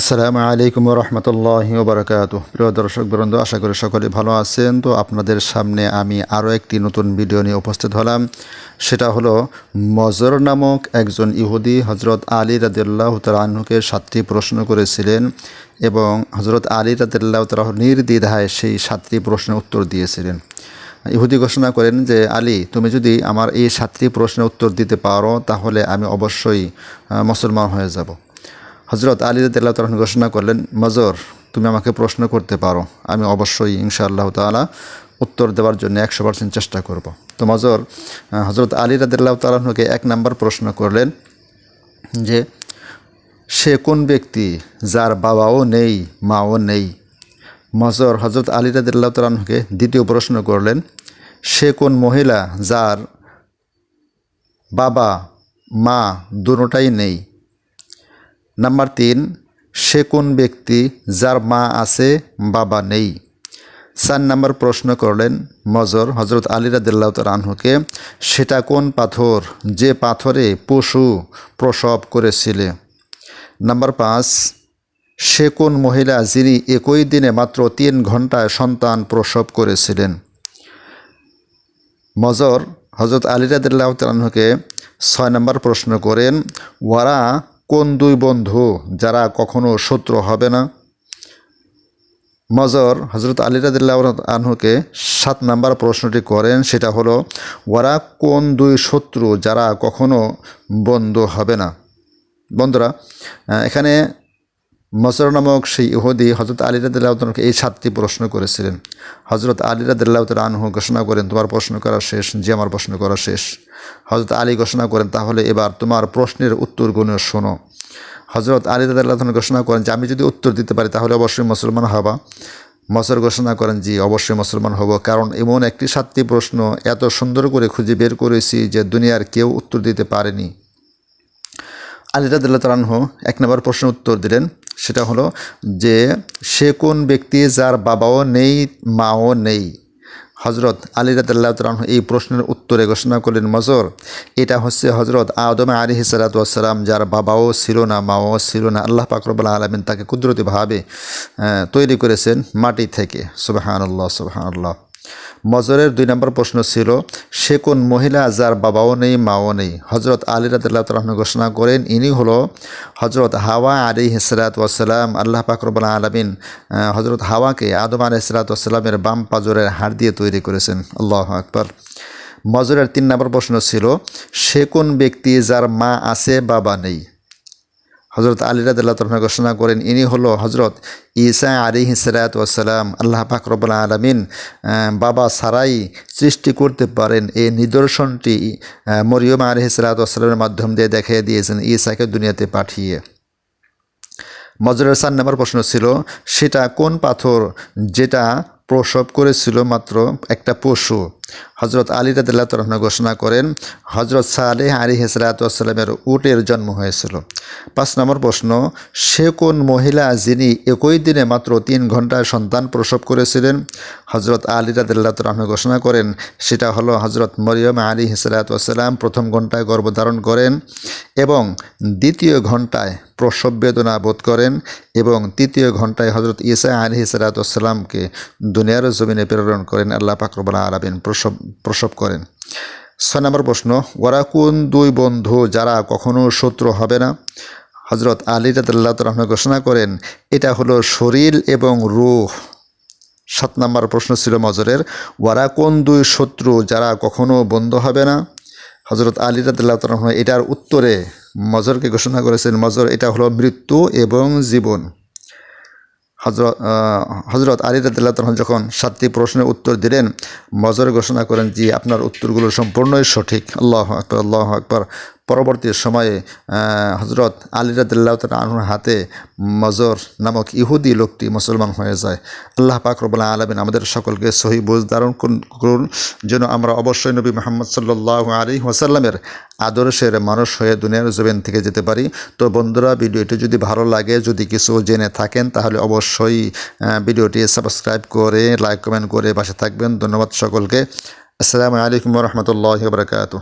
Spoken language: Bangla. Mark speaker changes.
Speaker 1: আসসালামু আলাইকুম রহমতুল্লাহ বারকাত প্রিয় দর্শক, বৃন্দ, আশা করি সকলে ভালো আছেন। তো আপনাদের সামনে আমি আরও একটি নতুন ভিডিও নিয়ে উপস্থিত হলাম। সেটা হলো মজর নামক একজন ইহুদি হজরত আলী রাদিল্লাহ তালাহুকে সাতটি প্রশ্ন করেছিলেন এবং হজরত আলী রাদিল্লাহ তালাহ নির্দ্বিধায় সেই সাতটি প্রশ্নের উত্তর দিয়েছিলেন। ইহুদি ঘোষণা করেন যে, আলী, তুমি যদি আমার এই সাতটি প্রশ্নের উত্তর দিতে পারো, তাহলে আমি অবশ্যই মুসলমান হয়ে যাব। হজরত আলী তখন ঘোষণা করলেন, মজর, তুমি আমাকে প্রশ্ন করতে পারো। আমি অবশ্যই ইনশাআল্লাহ তাআলা উত্তর দেওয়ার জন্য একশো পার্সেন্ট চেষ্টা করব। তো মজর হজরত আলী রদুল্লাহ তালাহকে এক নম্বর প্রশ্ন করলেন যে, সে কোন ব্যক্তি যার বাবাও নেই, মাও নেই? মজর হজরত আলী রদুল্লাহ তালাহকে দ্বিতীয় প্রশ্ন করলেন, সে কোন মহিলা যার বাবা, মা দুটোটাই নেই? নাম্বার তিন, সে কোন ব্যক্তি যার মা আছে, বাবা নেই? চার নাম্বার প্রশ্ন করলেন মজর হজরত আলী রাদিল্লাহ আনহুকে, সেটা কোন পাথর? যে পাথরে পশু প্রসব করেছিল। নাম্বার পাঁচ, সে কোন মহিলা যিনি একই দিনে মাত্র তিন ঘন্টায় সন্তান প্রসব করেছিলেন? মজর হজরত আলী রাদিল্লাহ তালকে ছয় নম্বর প্রশ্ন করেন, ওয়ারা কোন দুই বন্ধু যারা কখনো শত্রু হবে না? মজর হজরত আলী রাদিল্লাহ আনহুকে সাত নাম্বার প্রশ্নটি করেন, সেটা হলো, ওরা কোন দুই শত্রু যারা কখনো বন্ধু হবে না? বন্ধুরা এখানে মজর নামক সেই ইহুদি হজরত আলী রাদিল্লাহকে এই সাতটি প্রশ্ন করেছিলেন। হজরত আলী রাদিল্লাহ আনহু ঘোষণা করেন, তোমার প্রশ্ন করা শেষ, যে আমার প্রশ্ন করা শেষ। হজরত আলী ঘোষণা করেন, তাহলে এবার তোমার প্রশ্নের উত্তরগুলো শোনো। হজরত আলী রাদিল্লাহ ঘোষণা করেন, যে আমি যদি উত্তর দিতে পারি, তাহলে অবশ্যই মুসলমান হবা। মসর ঘোষণা করেন, জি, অবশ্যই মুসলমান হব, কারণ এমন একটি সাতটি প্রশ্ন এত সুন্দর করে খুঁজে বের করেছি যে দুনিয়ার কেউ উত্তর দিতে পারেনি। আলী রাদিল্লাহ তালাহ এক নম্বর প্রশ্নের উত্তর দিলেন সেটা হলো যে সে কোন ব্যক্তি যার বাবাও নেই, মাও নেই। হজরত আলী রাদিল্লাহ তালাহ এই প্রশ্নের উত্তরে ঘোষণা করলেন, মজর, এটা হচ্ছে হজরত আদম আলী হিসালাতাম যার বাবাও ছিল না, মাও ছিল না। আল্লাহ পাকরবুল্লাহ আলমিন তাকে কুদরতিভাবে তৈরি করেছেন মাটি থেকে। সুবাহান আল্লাহ সুবাহান আল্লাহ মজরের দুই নম্বর প্রশ্ন ছিল, সে কোন মহিলা যার বাবাও নেই, মাও নেই? হজরত আলী রাদিল্লাহ তালাহন ঘোষণা করেন, ইনি হলো হজরত হাওয়া আলী হিসরাত ওয়াসালাম আল্লাহ পাকরবুল্লাহ আলমিন হজরত হাওয়াকে আদম আলী হিসরাত ওয়াসালামের বাম পাজরের হাড় দিয়ে তৈরি করেছেন। আল্লাহ আকবর। মজরের তিন নম্বর প্রশ্ন ছিল, সে কোন ব্যক্তি যার মা আছে, বাবা নেই? হজরত আলী রাদিল্লাহ ঘোষণা করেন, ইনি হলো হজরত ঈসা আলী হিসরাত ওয়াসালাম আল্লাহ পাক রব্বুল আলমিন বাবা সারাই সৃষ্টি করতে পারেন। এই নিদর্শনটি মরিয়ম আলী হিসরাত ওয়াসালামের মাধ্যম দিয়ে দেখিয়ে দিয়েছেন, ঈসাকে দুনিয়াতে পাঠিয়ে। মজরের চার নম্বর প্রশ্ন ছিল, সেটা কোন পাথর যেটা প্রসব করেছিল মাত্র একটা পশু? হজরত আলী রাদিল্লাহ তালন ঘোষণা করেন হজরত সালেহ আলী হেসরাতামের উটের জন্ম হয়েছিল। পাঁচ নম্বর প্রশ্ন, সে কোন মহিলা যিনি একই দিনে মাত্র তিন ঘন্টায় সন্তান প্রসব করেছিলেন? হজরত আলী রাদিল্লাহ তালন ঘোষণা করেন, সেটা হলো হজরত মরিয়ম আলী হিসরাতাম প্রথম ঘন্টায় গর্ভধারণ করেন এবং দ্বিতীয় ঘন্টায় প্রসব বেদনা বোধ করেন এবং তৃতীয় ঘন্টায় হজরত ইসা আলী হিসরাতামকে দুনিয়ার জমিনে প্রেরণ করেন। আল্লাহ পাকরবাল আলামিন প্রসব প্রসব করেন। ছয় নম্বর প্রশ্ন, ওরা কোন দুই বন্ধু যারা কখনো শত্রু হবে না? হজরত আলী রাদাল্লাহ রহমান ঘোষণা করেন, এটা হলো শরীর এবং রূহ। সাত নম্বর প্রশ্ন ছিল মজরের, ওরা কোন দুই শত্রু যারা কখনো বন্ধ হবে না? হজরত আলী রাদিল্লাহ রহমান এটার উত্তরে মজরকে ঘোষণা করেছেন, মজর এটা হলো মৃত্যু এবং জীবন। হজরত হজরত আলী রাদিল্লাহ তালন যখন সাতটি প্রশ্নের উত্তর দিলেন, মজর ঘোষণা করেন যে আপনার উত্তরগুলো সম্পূর্ণই সঠিক। আল্লাহ আকবর আল্লাহ আকবর। পরবর্তী সময়ে হজরত আলী রাদিল্লাহ তালুর হাতে মজর নামক ইহুদি লোকটি মুসলমান হয়ে যায়। আল্লাহ পাক রব্বুল আলমিন আমাদের সকলকে সহি বোঝ ধারণ করুন- যেন আমরা অবশ্যই নবী মোহাম্মদ সাল্লাহ আলী ওয়াসাল্লামের আদর্শের মানুষ হয়ে দুনিয়ার জমিন থেকে যেতে পারি। তো বন্ধুরা, ভিডিওটি যদি ভালো লাগে, যদি কিছু জেনে থাকেন, তাহলে অবশ্যই ভিডিওটি সাবস্ক্রাইব করে, লাইক, কমেন্ট করে পাশে থাকবেন। ধন্যবাদ সকলকে। আসসালামু আলাইকুম রহমতুল্লাহ বরকাত